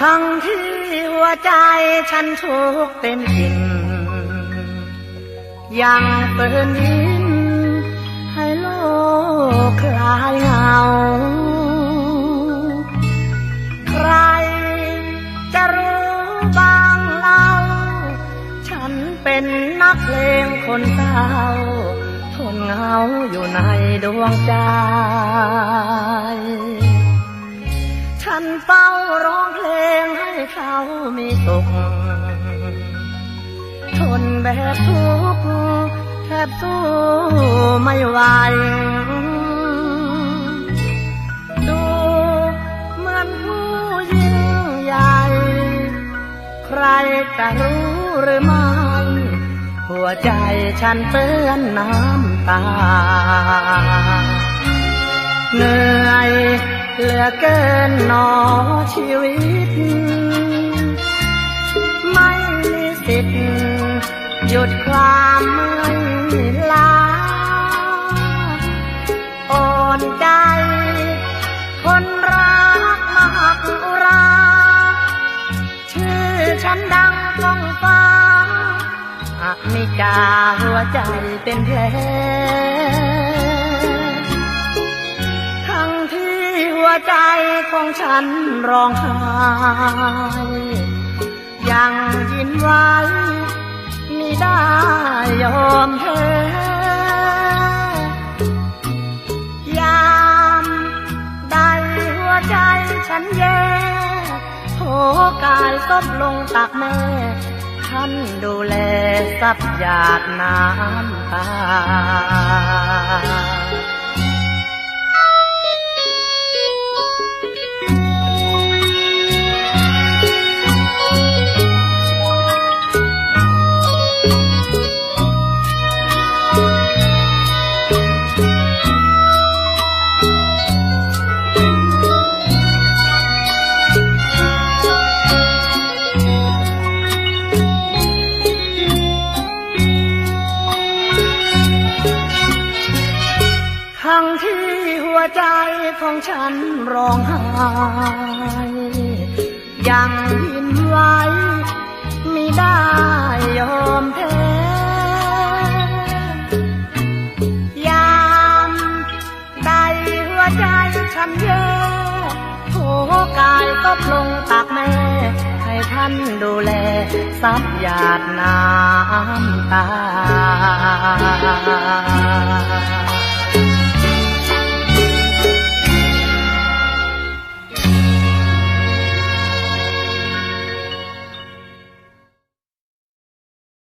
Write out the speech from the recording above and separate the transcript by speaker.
Speaker 1: ทั้งที่หัวใจฉันทุกเต็มอิ่มยังเปิดยิ้มให้โลกคลายเหงา ใครจะรู้บ้างเล่า ฉันเป็นนักเลงคนเศร้าทนเหงาอยู่ในดวงใจ ฉันเฝ้าามีสุขทนแบบทุกข์แทบสู้ไม่ไหวดูมือนผู้ยิ่งใหญ่ ใครจะรู้หรือไม่ หัวใจฉันเปื้อนน้ำตาเหนื่อยเหลือเกินหนอชีวิต มีสิทธิ์หยุดความเมื่อยล้าอ่อนใจ คนรักมากอุรา ชื่อฉันดังก้องฟ้าอะมิจาหัวใจเป็นแผลทั้งที่หัวใจของฉันร้องไห้ ยังยินไว้มิได้ยอมแพ้ยามใดหัวใจฉันแย่โถกายซบลงตักแม่ท่านดูแลสับหยาดน้ำตา ใจของฉันร้องไห้ยังยินไว้ไมิได้ยอมแพ้ยามใดหัวใจฉันแย่โถกายก็ลงตักแม่ ให้ท่านดูแลซับหยาดน้ำตา